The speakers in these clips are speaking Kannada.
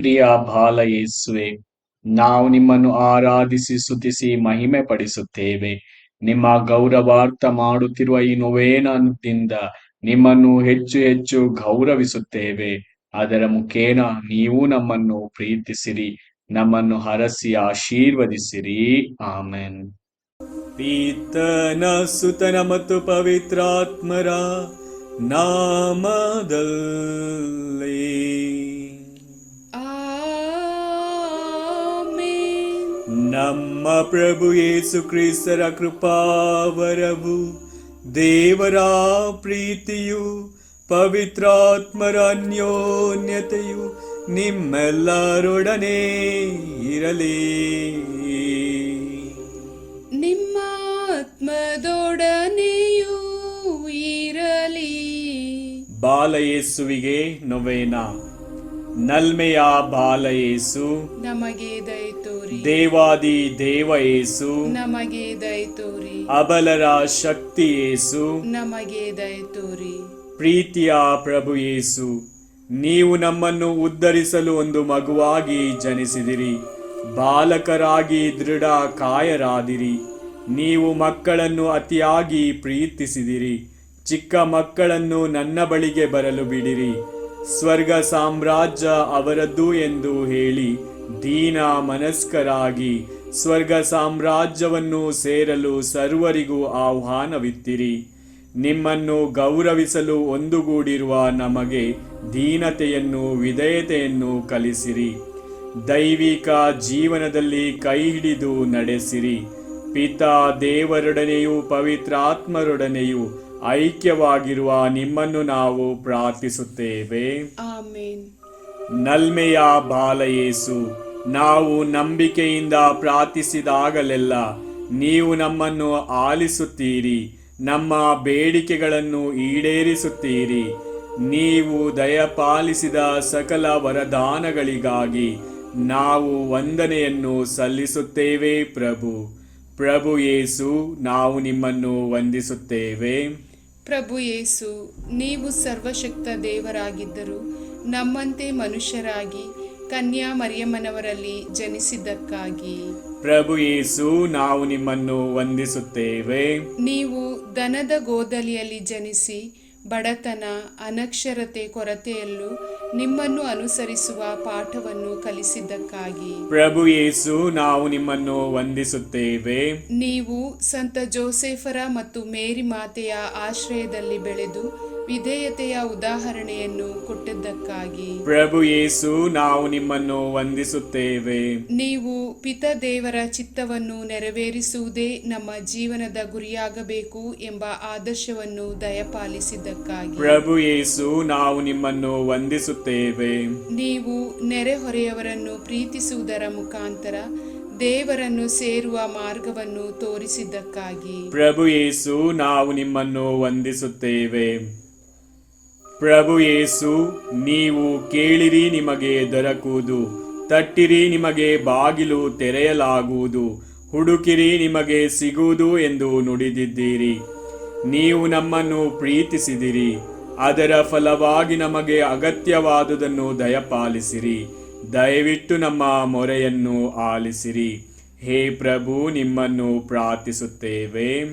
ಪ್ರಿಯ ಬಾಲ ಯೇಸುವೆ ನಾವು ನಿಮ್ಮನ್ನು ಆರಾಧಿಸಿ ಸುತಿಸಿ ಮಹಿಮೆ ಪಡಿಸುತ್ತೇವೆ ನಿಮ್ಮ ಗೌರವಾರ್ಥ ಮಾಡುತ್ತಿರುವ ಈ ನೋವೇನದಿಂದ ನಿಮ್ಮನ್ನು ಹೆಚ್ಚು ಹೆಚ್ಚು ಗೌರವಿಸುತ್ತೇವೆ. ಅದರ ಮುಖೇನ ನೀವು ನಮ್ಮನ್ನು ಪ್ರೀತಿಸಿರಿ, ನಮ್ಮನ್ನು ಹರಸಿ ಆಶೀರ್ವದಿಸಿರಿ. ಆಮೆನ್. ಪೀತನ, ಸುತನ ಮತ್ತು ಪವಿತ್ರಾತ್ಮರ ನಾಮದಲ್ಲಿ. ನಮ್ಮ ಪ್ರಭು ಯೇಸು ಕ್ರಿಸ್ತರ ಕೃಪಾವರವು ದೇವರ ಪ್ರೀತಿಯು ಪವಿತ್ರಾತ್ಮರ ಅನ್ಯೋನ್ಯತೆಯು ನಿಮ್ಮೆಲ್ಲರೊಡನೆ ಇರಲಿ. ನಿಮ್ಮ ಆತ್ಮದೊಡನೆಯೂ ಇರಲಿ. ಬಾಲಯೇಸುವಿಗೆ ನೊವೇನ. ನಲ್ಮೆಯ ಬಾಲಯೇಸು ನಮಗೆ ದಯ ತೋರಿ. ದೇವಾದಿ ದೇವ ಯೇಸು ನಮಗೆ ದಯ ತೋರಿ. ಅಬಲರ ಶಕ್ತಿ ಯೇಸು ನಮಗೆ ದಯ ತೋರಿ. ಪ್ರೀತಿಯ ಪ್ರಭು ಯೇಸು ನೀವು ನಮ್ಮನ್ನು ಉದ್ಧರಿಸಲು ಒಂದು ಮಗುವಾಗಿ ಜನಿಸಿದಿರಿ. ಬಾಲಕರಾಗಿ ದೃಢ ಕಾಯರಾದಿರಿ. ನೀವು ಮಕ್ಕಳನ್ನು ಅತಿಯಾಗಿ ಪ್ರೀತಿಸಿದಿರಿ. ಚಿಕ್ಕ ಮಕ್ಕಳನ್ನು ನನ್ನ ಬಳಿಗೆ ಬರಲು ಬಿಡಿರಿ. ಸ್ವರ್ಗ ಸಾಮ್ರಾಜ್ಯ ಅವರದ್ದು ಎಂದು ಹೇಳಿ ದೀನ ಮನಸ್ಕರಾಗಿ ಸ್ವರ್ಗ ಸಾಮ್ರಾಜ್ಯವನ್ನು ಸೇರಲು ಸರ್ವರಿಗೂ ಆಹ್ವಾನವಿತ್ತಿರಿ. ನಿಮ್ಮನ್ನು ಗೌರವಿಸಲು ಒಂದುಗೂಡಿರುವ ನಮಗೆ ದೀನತೆಯನ್ನು, ವಿಧೇಯತೆಯನ್ನು ಕಲಿಸಿರಿ. ದೈವಿಕ ಜೀವನದಲ್ಲಿ ಕೈ ಹಿಡಿದು ನಡೆಸಿರಿ. ಪಿತಾ ದೇವರೊಡನೆಯೂ, ಪವಿತ್ರಾತ್ಮರೊಡನೆಯೂ ಐಕ್ಯವಾಗಿರುವ ನಿಮ್ಮನ್ನು ನಾವು ಪ್ರಾರ್ಥಿಸುತ್ತೇವೆ. ನಲ್ಮೆಯ ಬಾಲಯೇಸು ನಾವು ನಂಬಿಕೆಯಿಂದ ಪ್ರಾರ್ಥಿಸಿದಾಗಲೆಲ್ಲ ನೀವು ನಮ್ಮನ್ನು ಆಲಿಸುತ್ತೀರಿ ನಮ್ಮ ಬೇಡಿಕೆಗಳನ್ನು ಈಡೇರಿಸುತ್ತೀರಿ. ನೀವು ದಯಪಾಲಿಸಿದ ಸಕಲ ವರದಾನಗಳಿಗಾಗಿ ನಾವು ವಂದನೆಯನ್ನು ಸಲ್ಲಿಸುತ್ತೇವೆ ಪ್ರಭು. ಪ್ರಭು ಯೇಸು ನಾವು ನಿಮ್ಮನ್ನು ವಂದಿಸುತ್ತೇವೆ. ಪ್ರಭು ಯೇಸು ನೀವು ಸರ್ವಶಕ್ತ ದೇವರಾಗಿದ್ದರು ನಮ್ಮಂತೆ ಮನುಷ್ಯರಾಗಿ ಕನ್ಯಾ ಮರಿಯಮ್ಮನವರಲ್ಲಿ ಜನಿಸಿದ್ದಕ್ಕಾಗಿ. ಪ್ರಭು ಯೇಸು ನಾವು ನಿಮ್ಮನ್ನು ವಂದಿಸುತ್ತೇವೆ. ನೀವು ದನದ ಗೋದಲಿಯಲ್ಲಿ ಜನಿಸಿ ಬಡತನ ಅನಕ್ಷರತೆ ಕೊರತೆಯಲ್ಲೂ ನಿಮ್ಮನ್ನು ಅನುಸರಿಸುವ ಪಾಠವನ್ನು ಕಲಿಸಿದ್ದಕ್ಕಾಗಿ. ಪ್ರಭು ಯೇಸು ನಾವು ನಿಮ್ಮನ್ನು ವಂದಿಸುತ್ತೇವೆ. ನೀವು ಸಂತ ಜೋಸೆಫರ ಮತ್ತು ಮೇರಿ ಮಾತೆಯ ಆಶ್ರಯದಲ್ಲಿ ಬೆಳೆದು ವಿಧೇಯತೆಯ ಉದಾಹರಣೆಯನ್ನು ಕೊಟ್ಟಿದ್ದಕ್ಕಾಗಿ ಪ್ರಭು ಯೇಸು ನಾವು ನಿಮ್ಮನ್ನು ವಂದಿಸುತ್ತೇವೆ. ನೀವು ಪಿತ ದೇವರ ಚಿತ್ತವನ್ನು ನೆರವೇರಿಸುವುದೇ ನಮ್ಮ ಜೀವನದ ಗುರಿಯಾಗಬೇಕು ಎಂಬ ಆದರ್ಶವನ್ನು ದಯಪಾಲಿಸಿದ್ದಕ್ಕಾಗಿ. ಪ್ರಭು ಯೇಸು ನಾವು ನಿಮ್ಮನ್ನು ವಂದಿಸುತ್ತೇವೆ. ನೀವು ನೆರೆಹೊರೆಯವರನ್ನು ಪ್ರೀತಿಸುವುದರ ಮುಖಾಂತರ ದೇವರನ್ನು ಸೇರುವ ಮಾರ್ಗವನ್ನು ತೋರಿಸಿದ್ದಕ್ಕಾಗಿ. ಪ್ರಭು ಯೇಸು ನಾವು ನಿಮ್ಮನ್ನು ವಂದಿಸುತ್ತೇವೆ. ಪ್ರಭು ಯೇಸು, ನೀವು ಕೇಳಿರಿ ನಿಮಗೆ ದೊರಕುವುದು, ತಟ್ಟಿರಿ ನಿಮಗೆ ಬಾಗಿಲು ತೆರೆಯಲಾಗುವುದು, ಹುಡುಕಿರಿ ನಿಮಗೆ ಸಿಗುವುದು ಎಂದು ನುಡಿದಿದ್ದೀರಿ. ನೀವು ನಮ್ಮನ್ನು ಪ್ರೀತಿಸಿದಿರಿ, ಅದರ ಫಲವಾಗಿ ನಮಗೆ ಅಗತ್ಯವಾದುದನ್ನು ದಯಪಾಲಿಸಿರಿ, ದಯವಿಟ್ಟು ನಮ್ಮ ಮೊರೆಯನ್ನು ಆಲಿಸಿರಿ. ಹೇ ಪ್ರಭು, ನಿಮ್ಮನ್ನು ಪ್ರಾರ್ಥಿಸುತ್ತೇವೆ.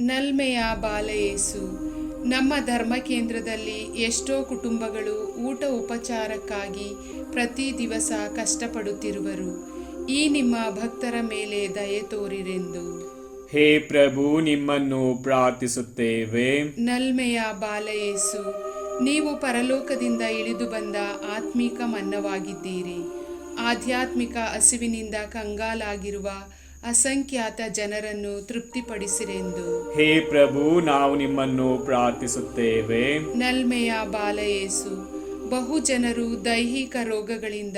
ನಲ್ಮೆಯ ಬಾಲಯೇಸು ನಮ್ಮ ಧರ್ಮ ಕೇಂದ್ರದಲ್ಲಿ ಎಷ್ಟೋ ಕುಟುಂಬಗಳು ಊಟ ಉಪಚಾರಕ್ಕಾಗಿ ಪ್ರತಿ ದಿವಸ ಕಷ್ಟಪಡುತ್ತಿರುವರು. ಈ ನಿಮ್ಮ ಭಕ್ತರ ಮೇಲೆ ದಯೆ ತೋರಿರೆಂದು. ಹೇ ಪ್ರಭು ನಿಮ್ಮನ್ನು ಪ್ರಾರ್ಥಿಸುತ್ತೇವೆ. ನಲ್ಮೆಯ ಬಾಲಯೇಸು ನೀವು ಪರಲೋಕದಿಂದ ಇಳಿದು ಬಂದ ಆತ್ಮಿಕ ಮನ್ನವಾಗಿದ್ದೀರಿ. ಆಧ್ಯಾತ್ಮಿಕ ಹಸಿವಿನಿಂದ ಕಂಗಾಲಾಗಿರುವ ಅಸಂಖ್ಯಾತ ಜನರನ್ನು ತೃಪ್ತಿಪಡಿಸಿರೆಂದು. ಹೇ ಪ್ರಭು ನಾವು ನಿಮ್ಮನ್ನು ಪ್ರಾರ್ಥಿಸುತ್ತೇವೆ. ನಲ್ಮೆಯ ಬಾಲಯೇಸು ಬಹು ಜನರು ದೈಹಿಕ ರೋಗಗಳಿಂದ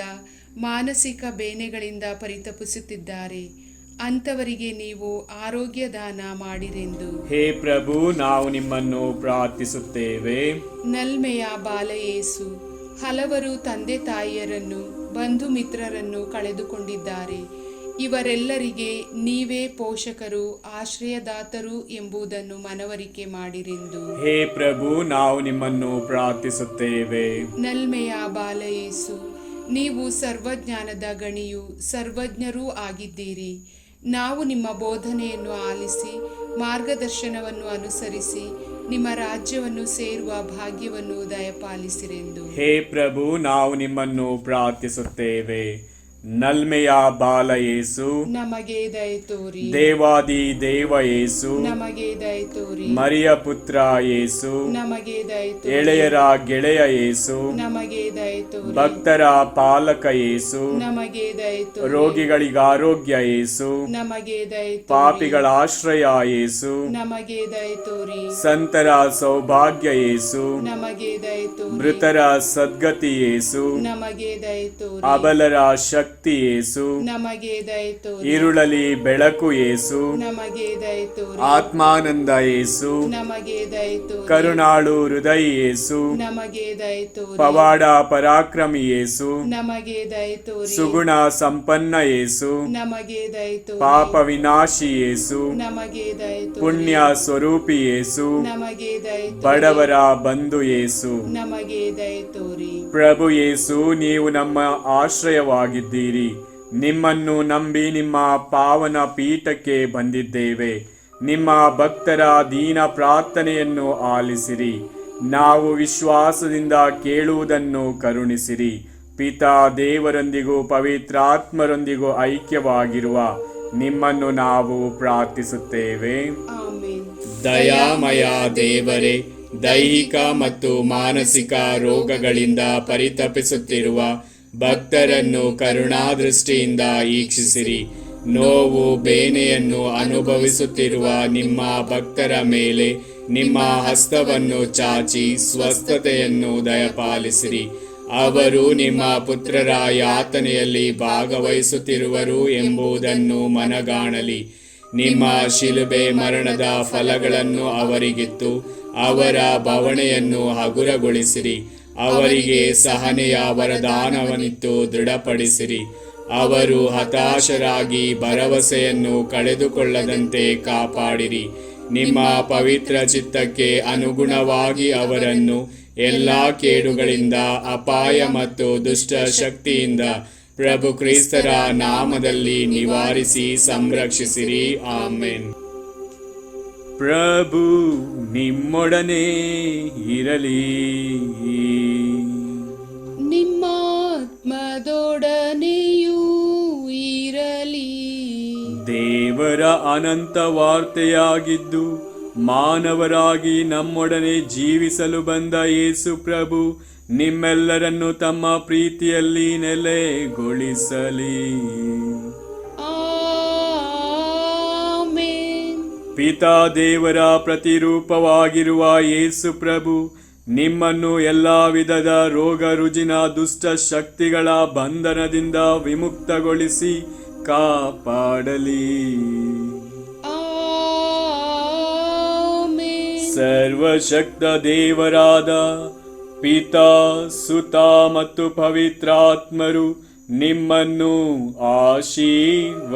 ಮಾನಸಿಕ ಬೇನೆಗಳಿಂದ ಪರಿತಪಿಸುತ್ತಿದ್ದಾರೆ. ಅಂಥವರಿಗೆ ನೀವು ಆರೋಗ್ಯ ದಾನ ಮಾಡಿರೆಂದು. ಹೇ ಪ್ರಭು ನಾವು ನಿಮ್ಮನ್ನು ಪ್ರಾರ್ಥಿಸುತ್ತೇವೆ. ನಲ್ಮೆಯ ಬಾಲಯೇಸು ಹಲವರು ತಂದೆ ತಾಯಿಯರನ್ನು ಬಂಧು ಮಿತ್ರರನ್ನು ಕಳೆದುಕೊಂಡಿದ್ದಾರೆ. ಇವರೆಲ್ಲರಿಗೆ ನೀವೇ ಪೋಷಕರು ಆಶ್ರಯದಾತರು ಎಂಬುದನ್ನು ಮನವರಿಕೆ ಮಾಡಿರೆಂದು. ಹೇ ಪ್ರಭು ನಾವು ನಿಮ್ಮನ್ನು ಪ್ರಾರ್ಥಿಸುತ್ತೇವೆ. ನಲ್ಮೆಯ ಬಾಲಯೇಸು ನೀವು ಸರ್ವಜ್ಞಾನದ ಗಣಿಯು ಸರ್ವಜ್ಞರೂ ಆಗಿದ್ದೀರಿ. ನಾವು ನಿಮ್ಮ ಬೋಧನೆಯನ್ನು ಆಲಿಸಿ ಮಾರ್ಗದರ್ಶನವನ್ನು ಅನುಸರಿಸಿ ನಿಮ್ಮ ರಾಜ್ಯವನ್ನು ಸೇರುವ ಭಾಗ್ಯವನ್ನು ದಯಪಾಲಿಸಿರೆಂದು. ಹೇ ಪ್ರಭು ನಾವು ನಿಮ್ಮನ್ನು ಪ್ರಾರ್ಥಿಸುತ್ತೇವೆ. ನಲ್ಮೆಯ ಬಾಲ ಯೇಸು ನಮಗೆ ದಯ ತೋರಿ. ದೇವಾದಿ ದೇವ ಯೇಸು ನಮಗೆ ದಯ ತೋರಿ. ಮರಿಯ ಪುತ್ರ ಯೇಸು ನಮಗೆ ದಯ ತೋರಿ. ಎಳೆಯರ ಗೆಳೆಯ ಯೇಸು ನಮಗೆ ದಯ ತೋರಿ. ಭಕ್ತರ ಪಾಲಕ ಯೇಸು ನಮಗೆ ದಯ ತೋರಿ. ರೋಗಿಗಳಿಗೆ ಆರೋಗ್ಯ ಯೇಸು ನಮಗೆ ದಯ ತೋರಿ. ಪಾಪಿಗಳ ಆಶ್ರಯ ಯೇಸು ನಮಗೆ ದಯ ತೋರಿ. ಸಂತರ ಸೌಭಾಗ್ಯ ಯೇಸು ನಮಗೆ ದಯ ತೋರಿ. ಮೃತರ ಸದ್ಗತಿ ಯೇಸು ನಮಗೆ ದಯ ತೋರಿ. ಅಬಲರ ಶಕ್ತಿ ಶಕ್ತಿ ಯೇಸು ನಮಗೆ ದಯಿತು ಇರುಳಲಿ ಬೆಳಕು ಏಸು. ನಮಗೆ ಆತ್ಮಾನಂದ ಏಸು. ನಮಗೆ ಕರುಣಾಳು ಹೃದಯ ಏಸು. ನಮಗೆ ಪವಾಡ ಪರಾಕ್ರಮಿ ಯೇಸು ನಮಗೆ ಸುಗುಣ ಸಂಪನ್ನ ಯೇಸು ನಮಗೆ ದಯಿತು ಪಾಪ ವಿನಾಶಿ ಯೇಸು ನಮಗೆ ಪುಣ್ಯ ಸ್ವರೂಪಿ ಯೇಸು ನಮಗೆ ಬಡವರ ಬಂಧು ಏಸು. ನಮಗೆ ದಯಿತು ಪ್ರಭು ಯೇಸು ನೀವು ನಮ್ಮ ಆಶ್ರಯವಾಗಿದ್ದೀರಿ. ನಿಮ್ಮನ್ನು ನಂಬಿ ನಿಮ್ಮ ಪಾವನ ಪೀಠಕ್ಕೆ ಬಂದಿದ್ದೇವೆ. ನಿಮ್ಮ ಭಕ್ತರ ದೀನ ಪ್ರಾರ್ಥನೆಯನ್ನು ಆಲಿಸಿರಿ. ನಾವು ವಿಶ್ವಾಸದಿಂದ ಕೇಳುವುದನ್ನು ಕರುಣಿಸಿರಿ. ಪಿತಾ ದೇವರೊಂದಿಗೂ ಪವಿತ್ರಾತ್ಮರೊಂದಿಗೂ ಐಕ್ಯವಾಗಿರುವ ನಿಮ್ಮನ್ನು ನಾವು ಪ್ರಾರ್ಥಿಸುತ್ತೇವೆ. ಆಮೇನ್. ದಯಾಮಯ ದೇವರೇ ದೈಹಿಕ ಮತ್ತು ಮಾನಸಿಕ ರೋಗಗಳಿಂದ ಪರಿತಪಿಸುತ್ತಿರುವ ಭಕ್ತರನ್ನು ಕರುಣಾದೃಷ್ಟಿಯಿಂದ ಈಕ್ಷಿಸಿರಿ. ನೋವು, ಬೇನೆಯನ್ನು ಅನುಭವಿಸುತ್ತಿರುವ ನಿಮ್ಮ ಭಕ್ತರ ಮೇಲೆ ನಿಮ್ಮ ಹಸ್ತವನ್ನು ಚಾಚಿ ಸ್ವಸ್ಥತೆಯನ್ನು ದಯಪಾಲಿಸಿರಿ. ಅವರು ನಿಮ್ಮ ಪುತ್ರರ ಯಾತನೆಯಲ್ಲಿ ಭಾಗವಹಿಸುತ್ತಿರುವರು ಎಂಬುದನ್ನು ಮನಗಾಣಲಿ. ನಿಮ್ಮ ಶಿಲುಬೆ ಮರಣದ ಫಲಗಳನ್ನು ಅವರಿಗಿತ್ತು ಅವರ ಬವಣೆಯನ್ನು ಹಗುರಗೊಳಿಸಿರಿ. ಅವರಿಗೆ ಸಹನೆಯ ವರದಾನವನಿತ್ತು ದೃಢಪಡಿಸಿರಿ. ಅವರು ಹತಾಶರಾಗಿ ಭರವಸೆಯನ್ನು ಕಳೆದುಕೊಳ್ಳದಂತೆ ಕಾಪಾಡಿರಿ. ನಿಮ್ಮ ಪವಿತ್ರ ಚಿತ್ತಕ್ಕೆ ಅನುಗುಣವಾಗಿ ಅವರನ್ನು ಎಲ್ಲಾ ಕೇಡುಗಳಿಂದ ಅಪಾಯ ಮತ್ತು ದುಷ್ಟ ಶಕ್ತಿಯಿಂದ ಪ್ರಭು ಕ್ರಿಸ್ತರ ನಾಮದಲ್ಲಿ ನಿವಾರಿಸಿ ಸಂರಕ್ಷಿಸಿರಿ. ಆಮೆನ್. ಪ್ರಭು ನಿಮ್ಮೊಡನೆ ಇರಲಿ. ನಿಮ್ಮ ಆತ್ಮದೊಡನೆಯೂ ಇರಲಿ. ದೇವರ ಅನಂತ ವಾರ್ತೆಯಾಗಿದ್ದು ಮಾನವರಾಗಿ ನಮ್ಮೊಡನೆ ಜೀವಿಸಲು ಬಂದ ಯೇಸು ಪ್ರಭು ನಿಮ್ಮೆಲ್ಲರನ್ನು ತಮ್ಮ ಪ್ರೀತಿಯಲ್ಲಿ ನೆಲೆಗೊಳಿಸಲಿ. ಪಿತಾ ದೇವರ ಪ್ರತಿರೂಪವಾಗಿರುವ ಯೇಸು ಪ್ರಭು ನಿಮ್ಮನ್ನು ಎಲ್ಲ ವಿಧದ ರೋಗ ರುಜಿನ ದುಷ್ಟ ಶಕ್ತಿಗಳ ಬಂಧನದಿಂದ ವಿಮುಕ್ತಗೊಳಿಸಿ ಕಾಪಾಡಲಿ. ಸರ್ವಶಕ್ತ ದೇವರಾದ ಪಿತಾ ಸುತ ಮತ್ತು ಪವಿತ್ರಾತ್ಮರು ನಿಮ್ಮನ್ನು ಆಶೀರ್ವದಿಸಲಿ.